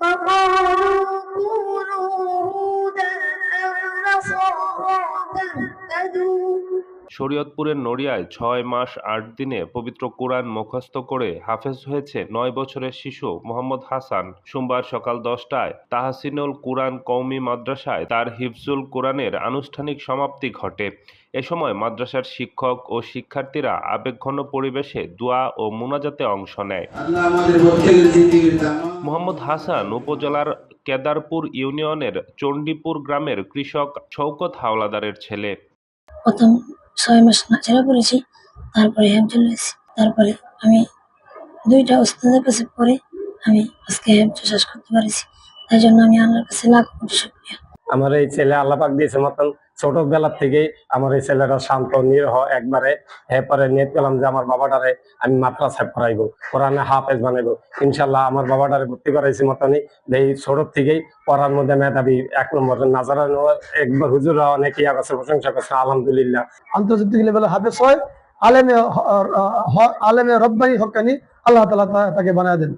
فقالوا كونوا هودا أو نصارى تهتدوا শরীয়তপুরের নড়িয়ায় ছয় মাস আট দিনে পবিত্র কোরআন মুখস্থ করে হাফেজ হয়েছে নয় বছরের শিশু মোহাম্মদ হাসান। সোমবার সকাল দশটায় তাহাসিনুল কুরআন কওমি মাদ্রাসায় তার হিফজুল কোরআনের আনুষ্ঠানিক সমাপ্তি ঘটে। এ সময় মাদ্রাসার শিক্ষক ও শিক্ষার্থীরা আবেগঘন পরিবেশে দোয়া ও মুনাজাতে অংশ নেয়। মোহাম্মদ হাসান উপজেলার কেদারপুর ইউনিয়নের চণ্ডীপুর গ্রামের কৃষক শওকত হাওলাদারের ছেলে। প্রথম ছয় মাস নাচেরা করেছি তারপরে হ্যাপ চলে এসেছি তারপরে আমি দুইটা ওস্তাদের কাছে পরে আমি আজকে হ্যাপ চাষ করতে পারেছি। তাই জন্য আমি আল্লাহর কাছে লাখ কোটি আমার এই ছেলে আল্লাপাক দিয়েছে মতন ছোটবেলা থেকেই আমার এই ছেলেটা শান্ত, নিরহ, একবারে এরপরে নিয়ে পেলাম যে আমার বাবাটারে আমি মাদ্রাসায় পড়াইবো, কোরআনে হাফেজ বানাইবো। ইনশাল্লাহ আমার বাবাটারে ভর্তি করাইছি মতনই। এই ছোট থেকেই পড়ার মধ্যে মেধাবী এক নম্বর। নাজারা একবার হুজুরা অনেক ইয়া করছে প্রশংসা করছে, আলহামদুলিল্লাহ। আন্তর্জাতিক লেভেলে হাফেজ হয়, আলেমে আলেমে রব্বানি হকানি, আল্লাহ তালা তাকে বানায় দেন।